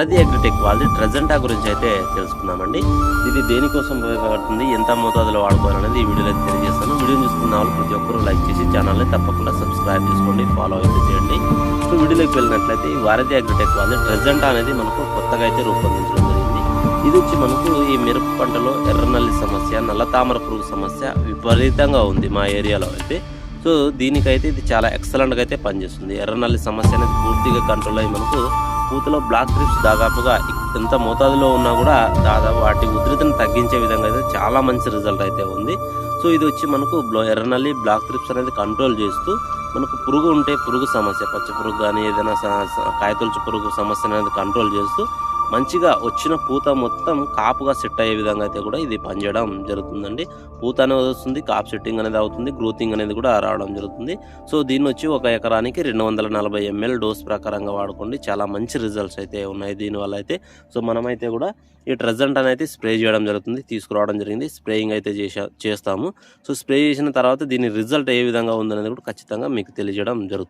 అది అగ్రిటెక్ వాళ్ళది ట్రెజెంటా గురించి అయితే తెలుసుకుందామండి. ఇది దేనికోసం ఉపయోగపడుతుంది ఎంత మోతాదులో వాడుకోవాలనేది ఈ వీడియోలో అయితే తెలియజేస్తాను. వీడియోని చూస్తున్న వాళ్ళు ప్రతి ఒక్కరూ లైక్ చేసి ఛానల్ని తప్పకుండా సబ్స్క్రైబ్ చేసుకోండి ఫాలో అయితే చేయండి. సో వీడియోలోకి వెళ్ళినట్లయితే ఈ వారధి అగ్రిటెక్ వాళ్ళది. ట్రెజెంటా అనేది మనకు కొత్తగా అయితే రూపొందించడం జరిగింది. ఇది వచ్చి మనకు ఈ మిరప పంటలో ఎర్రనల్లి సమస్య నల్ల తామర పురుగు సమస్య విపరీతంగా ఉంది మా ఏరియాలో అయితే. సో దీనికైతే ఇది చాలా ఎక్సలెంట్గా అయితే పనిచేస్తుంది. ఎర్రనల్లి సమస్య అనేది పూర్తిగా కంట్రోల్ అయ్యి మనకు పూతలో బ్లాక్ ట్రిప్స్ దాదాపుగా ఎంత మోతాదులో ఉన్నా కూడా దాదాపు వాటి ఉధృతిని తగ్గించే విధంగా అయితే చాలా మంచి రిజల్ట్ అయితే ఉంది. సో ఇది వచ్చి మనకు బ్లో ఎర్రనల్లి బ్లాక్ ట్రిప్స్ అనేది కంట్రోల్ చేస్తూ మనకు పురుగు ఉంటే పురుగు సమస్య పచ్చ పురుగు కానీ ఏదైనా కాయతొలుచు పురుగు సమస్య అనేది కంట్రోల్ చేస్తూ మంచిగా వచ్చిన పూత మొత్తం కాపుగా సెట్ అయ్యే విధంగా అయితే కూడా ఇది పనిచేయడం జరుగుతుందండి. పూత అనేది వస్తుంది కాప్ సెట్టింగ్ అనేది అవుతుంది గ్రోతింగ్ అనేది కూడా రావడం జరుగుతుంది. సో దీన్ని వచ్చి ఒక ఎకరానికి రెండు వందల నలభై ఎంఎల్ డోస్ ప్రకారంగా వాడుకోండి. చాలా మంచి రిజల్ట్స్ అయితే ఉన్నాయి దీనివల్ల అయితే. సో మనమైతే కూడా ఈ ట్రెజెంట్ అనేది స్ప్రే చేయడం జరుగుతుంది తీసుకురావడం జరిగింది. స్ప్రేయింగ్ అయితే చేసా చేస్తాము. సో స్ప్రే చేసిన తర్వాత దీని రిజల్ట్ ఏ విధంగా ఉందనేది కూడా ఖచ్చితంగా మీకు తెలియజేయడం జరుగుతుంది